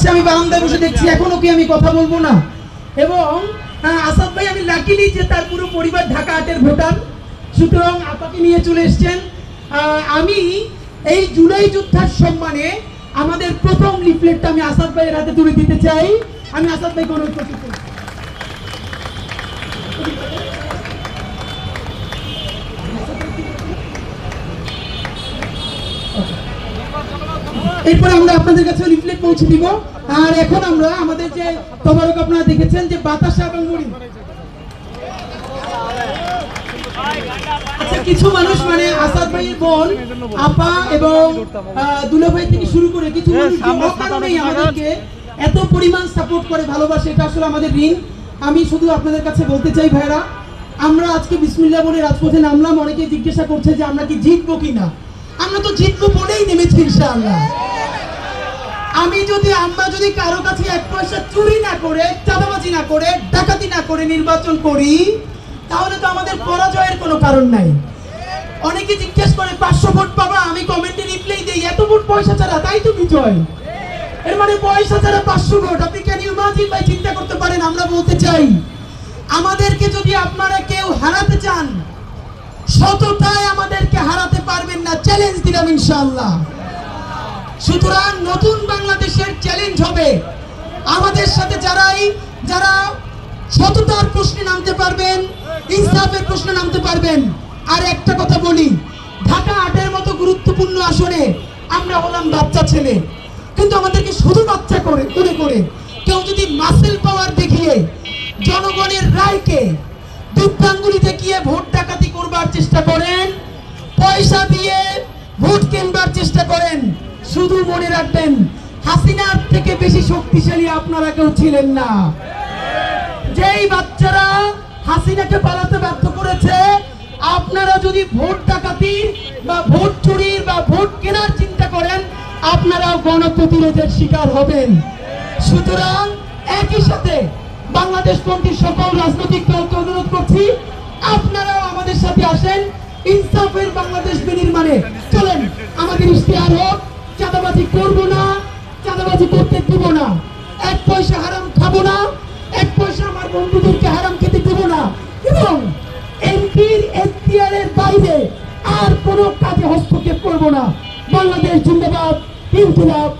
যাচ্ছে আমি বারান্দায় বসে দেখছি এখনও কি আমি কথা বলব না? এবং আসাদ ভাই আমি লাকিলি যে তার পুরো পরিবার ঢাকা আটের ভোটার। সুতরাং আপাকে নিয়ে চলে এসছেন। আমি এই জুলাই যোদ্ধার সম্মানে আমাদের প্রথম লিফলেটটা আমি আসাদ ভাইয়ের হাতে তুলে দিতে চাই। আমি আসাদ ভাইকে অনুরোধ করতে চাই এরপর আমরা আপনাদের কাছে লিফলেট পৌঁছে দিব। আর এখন আমরা আমাদের যে তবারক আপনারা দেখেছেন যে বাতাসা এবং মুড়ি। আচ্ছা কিছু মানুষ মানে আসাদ ভাইয়ের বোন আপা এবং দুলা ভাই থেকে শুরু করে কিছু মানুষ আমাদেরকে এত পরিমাণ সাপোর্ট করে ভালোবাসে এটা আসলে আমাদের ঋণ। আমি শুধু আপনাদের কাছে বলতে চাই ভাইরা আমরা আজকে বিসমিল্লাহ বলে রাজপথে নামলাম। অনেকে জিজ্ঞাসা করছে যে আমরা কি জিতবো কিনা। আমরা তো জিতবো বলেই নেমেছি ইনশাআল্লাহ। আমি যদি আমরা যদি কারও কাছে এক পয়সা চুরি না করে, চাঁদাবাজি না করে, ডাকাতি না করে নির্বাচন করি, তাহলে তো আমাদের পরাজয়ের কোনো কারণ নাই। অনেকে জিজ্ঞেস করে, পাঁচশো ভোট পাবা? আমি কমেন্টে রিপ্লাই দিই, এত ভোট পয়সা ছাড়া, তাই তো বিজয়। এর মানে পয়সা ছাড়া পাঁচশো ভোট, আপনি কেন ইমাজিন ভাই চিন্তা করতে পারেন? আমরা বলতে চাই, আমাদেরকে যদি আপনারা কেউ হারাতে চান, সততায় আমাদেরকে হারাতে পারবেন না। চ্যালেঞ্জ দিলাম ইনশাআল্লাহ। সুতরাং নতুন বাংলাদেশের চ্যালেঞ্জ হবে। আমাদের সাথে যারাই, যারা সততার প্রশ্নে নামতে পারবেন, ইনসাফের প্রশ্নে নামতে পারবেন, আর একটা কথা বলি, ঢাকা আটের মতো গুরুত্বপূর্ণ আসনে আমরা হলাম বাচ্চা ছেলে। কিন্তু আমাদেরকে শুধু বাচ্চা করে করে করে, কেউ যদি মাসেল পাওয়ার দেখিয়ে জনগণের রায়কে দিব্যাঙ্গুলি দেখিয়ে ভোট ডাকাতি করবার চেষ্টা করেন, পয়সা দিয়ে ভোট কেনবার চেষ্টা করেন শুধু মনে রাখবেন, হাসিনার থেকে বেশি শক্তিশালী আপনারা কেউ ছিলেন না। যেই বাচ্চারা হাসিনাকে পালাতে ব্যর্থ করেছে, আপনারা যদি ভোট ডাকাতির বা ভোট চুরির বা ভোট কেনার চিন্তা করেন, আপনারাও গণপ্রতিরোধের শিকার হবেন। সুতরাং একই সাথে বাংলাদেশ পন্থী সকল রাজনৈতিক দলকে অনুরোধ করছি, আপনারাও আমাদের সাথে আসেন, ইনসাফের বাংলাদেশ বিনির্মাণে। চলেন, আমাদের ইশতেহার হোক। চাঁদাবাজি করব না, চাঁদাবাজি করতে দিব না। এক পয়সা হারাম খাব না, এক পয়সা আমার বন্ধুদেরকে হারাম খেতে দিব না। এবং এমপির এখতিয়ারের বাইরে আর কোনো কাজে হস্তক্ষেপ করব না। বাংলাদেশ জিন্দাবাদ, ইনকিলাব